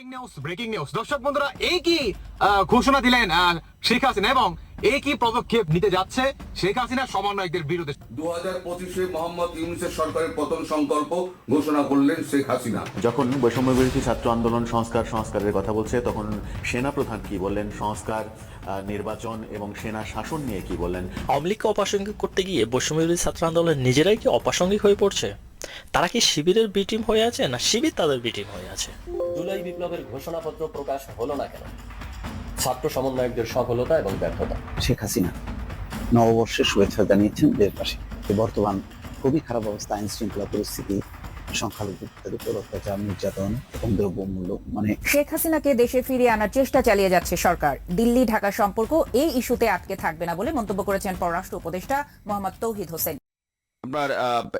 Breaking news breaking news দর্শক বন্ধুরা এই কি ঘোষণা দিলেন শেখ হাসিনা এবং এই কি পদক্ষেপ নিতে যাচ্ছে শেখ হাসিনা সমন্বয়কদের বিরুদ্ধে? দু হাজার পঁচিশে মোহাম্মদ ইউনুসের সরকারের পতন সংকল্প ঘোষণা করলেন শেখ হাসিনা। যখন বৈষম্য বিরোধী ছাত্র আন্দোলন সংস্কার সংস্কারের কথা বলছে তখন সেনা প্রধান কি বললেন? সংস্কার আহ, নির্বাচন এবং সেনা শাসন নিয়ে কি বললেন? আওয়ামী লীগকে অপ্রাসঙ্গিক করতে গিয়ে বৈষম্যবিরোধী ছাত্র আন্দোলন নিজেরাই কি অপ্রাসঙ্গিক হয়ে পড়ছে? তারা কি শিবিরের বি টিম হয়ে আছে না শিবির তাদের বি টিম হয়ে আছে? জুলাই বিপ্লবের ঘোষণাপত্র প্রকাশ হলো না কেন? ছাত্র সমন্বয়কদের সফলতা এবং ব্যর্থতা। শেখ হাসিনা নববর্ষের শুভেচ্ছা জানিয়েছেন দেশবাসী বর্তমান খুবই খারাপ অবস্থা আইন শৃঙ্খলা পরিস্থিতি সংখ্যালঘুদের উপর অত্যাচার নির্যাতন এবং দ্রব্যমূল্য মানে শেখ হাসিনাকে দেশে ফিরিয়ে আনার চেষ্টা চালিয়ে যাচ্ছে সরকার। দিল্লি ঢাকা সম্পর্ক এই ইস্যুতে আটকে থাকবে না বলে মন্তব্য করেছেন পররাষ্ট্র উপদেষ্টা মোহাম্মদ তৌহিদ হোসেন। আপনার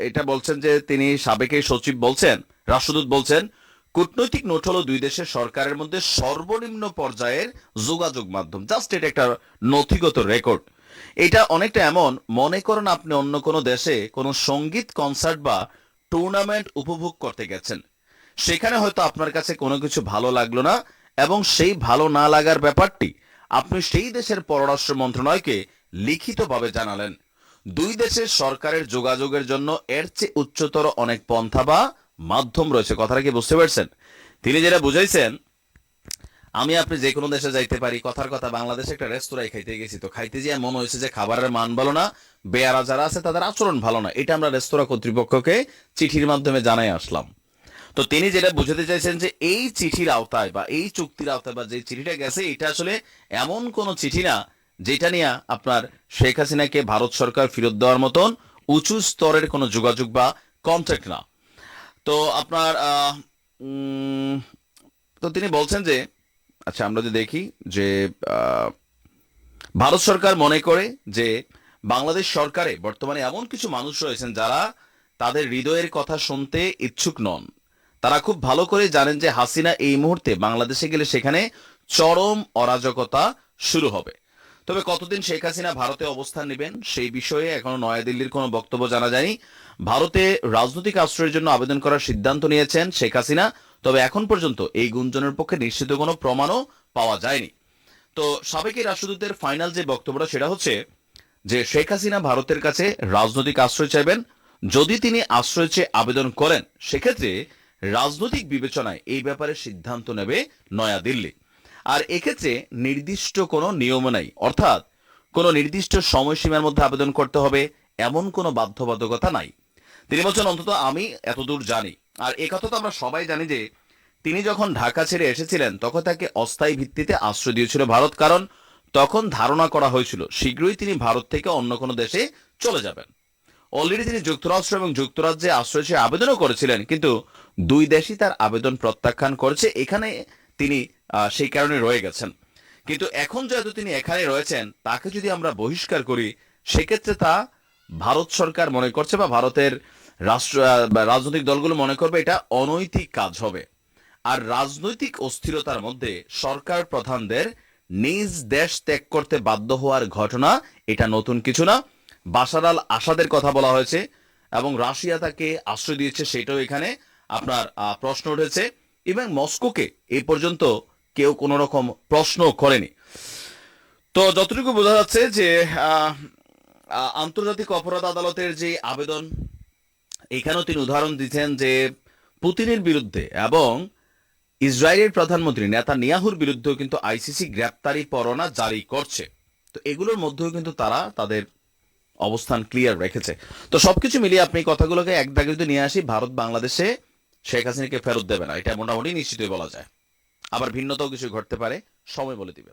এটা বলছেন যে তিনি সাবেক সচিব বলছেন, রাষ্ট্রদূত বলছেন, কূটনৈতিক নোট হলো দুই দেশের সরকারের মধ্যে সর্বনিম্ন পর্যায়ের যোগাযোগ মাধ্যম। জাস্ট এটা একটা নথিগত রেকর্ড এটা অনেকটা এমন, মনে করেন আপনি অন্য কোনো দেশে কোনো সংগীত কনসার্ট বা টুর্নামেন্ট উপভোগ করতে গেছেন। সেখানে হয়তো আপনার কাছে কোনো কিছু ভালো লাগল না এবং সেই ভালো না লাগার ব্যাপারটি আপনি সেই দেশের পররাষ্ট্র মন্ত্রণালয়কে লিখিতভাবে জানালেন। দুই দেশের সরকারের যোগাযোগের জন্য এর চেয়ে উচ্চতর অনেক পন্থা বা মাধ্যম রয়েছে। কথাটা কি বুঝতে পারছেন? তিনি যেটা বুঝাইছেন, আমি আপনি যে কোনো দেশে যাইতে পারি, কথার কথা, বাংলাদেশে একটা রেস্তোরাঁয় খাইতে গেছি তো খাইতে গিয়ে মনে হয়েছে যে খাবারের মান ভালো না, বেয়ারা যারা আছে তাদের আচরণ ভালো না। এটা আমরা রেস্তোরাঁ কর্তৃপক্ষকে চিঠির মাধ্যমে জানাই আসলাম। তো তিনি যেটা বুঝাতে চাইছেন যে এই চিঠির আওতায় বা এই চুক্তির আওতায় বা যে চিঠিটা গেছে, এটা আসলে এমন কোন চিঠি না যেটা নিয়ে আপনার শেখ হাসিনাকে ভারত সরকার ফেরত দেওয়ার মতন উঁচু স্তরের কোনো যোগাযোগ বা কন্ট্যাক্ট না। তো আপনার তো তিনি বলছেন যে আচ্ছা আমরা যদি দেখি যে ভারত সরকার মনে করে যে বাংলাদেশ সরকারে বর্তমানে এমন কিছু মানুষ রয়েছেন যারা তাদের হৃদয়ের কথা শুনতে ইচ্ছুক নন। তারা খুব ভালো করে জানেন যে হাসিনা এই মুহূর্তে বাংলাদেশে গেলে সেখানে চরম অরাজকতা শুরু হবে। তবে কতদিন শেখ হাসিনা ভারতে অবস্থান নেবেন সেই বিষয়ে এখনও নয়াদিল্লির কোনো বক্তব্য জানা যায়নি। ভারতে রাজনৈতিক আশ্রয়ের জন্য আবেদন করার সিদ্ধান্ত নিয়েছেন শেখ হাসিনা, তবে এখন পর্যন্ত এই গুঞ্জনের পক্ষে নিশ্চিত কোনো প্রমাণও পাওয়া যায়নি। তো সাবেক এই রাষ্ট্রদূতের ফাইনাল যে বক্তব্যটা সেটা হচ্ছে যে শেখ হাসিনা ভারতের কাছে রাজনৈতিক আশ্রয় চাইবেন, যদি তিনি আশ্রয় চেয়ে আবেদন করেন, সেক্ষেত্রে রাজনৈতিক বিবেচনায় এই ব্যাপারে সিদ্ধান্ত নেবে নয়াদিল্লি। আর এক্ষেত্রে নির্দিষ্ট কোনো নিয়ম নাই। অর্থাৎ কোনো নির্দিষ্ট সময়সীমার মধ্যে আবেদন করতে হবে, এমন কোনো বাধ্যবাধকতা নাই। তিনি বলছেন, অন্তত আমি এতদূর জানি। আর এ কথা তো আমরা সবাই জানি যে, তিনি যখন ঢাকা ছেড়ে এসেছিলেন, তখন তাকে অস্থায়ী ভিত্তিতে আশ্রয় দিয়েছিল ভারত, কারণ তখন ধারণা করা হয়েছিল, শীঘ্রই তিনি ভারত থেকে অন্য কোনো দেশে চলে যাবেন। অলরেডি তিনি যুক্তরাষ্ট্র এবং যুক্তরাজ্যে আশ্রয় আবেদনও করেছিলেন, কিন্তু দুই দেশই তার আবেদন প্রত্যাখ্যান করেছে। এখানে তিনি সেই কারণে রয়ে গেছেন। কিন্তু এখন যেহেতু তিনি এখানে রয়েছেন, তাকে যদি আমরা বহিষ্কার করি, সেক্ষেত্রে তা ভারত সরকার মনে করছে বা ভারতের রাষ্ট্র রাজনৈতিক দলগুলো মনে করবে এটা অনৈতিক কাজ হবে। আর রাজনৈতিক অস্থিরতার মধ্যে সরকার প্রধানদের নিজ দেশ ত্যাগ করতে বাধ্য হওয়ার ঘটনা, এটা নতুন কিছু না। বাশার আল আসাদের কথা বলা হয়েছে এবং রাশিয়া তাকে আশ্রয় দিয়েছে, সেটাও এখানে আপনার প্রশ্ন উঠেছে। এবং মস্কোকে এই পর্যন্ত কেউ কোনো রকম প্রশ্ন করেনি। তো যতটুকু বোঝা যাচ্ছে যে আন্তর্জাতিক অপরাধ আদালতের যে আবেদন, এখানেও তিনি উদাহরণ দিচ্ছেন যে পুতিনের বিরুদ্ধে এবং ইসরায়েলের প্রধানমন্ত্রী নেতা নিয়াহুর বিরুদ্ধেও কিন্তু আইসিসি গ্রেপ্তারি পরোয়ানা জারি করছে। তো এগুলোর মধ্যেও কিন্তু তারা তাদের অবস্থান ক্লিয়ার রেখেছে। তো সবকিছু মিলিয়ে আপনি কথাগুলোকে এক দাগে যদি নিয়ে আসি ভারত বাংলাদেশে শেখ হাসিনাকে ফেরত দেবে না, এটা মোটামুটি নিশ্চিতই বলা যায়। আবার ভিন্নতাও কিছু ঘটতে পারে, সময় বলে দিবে।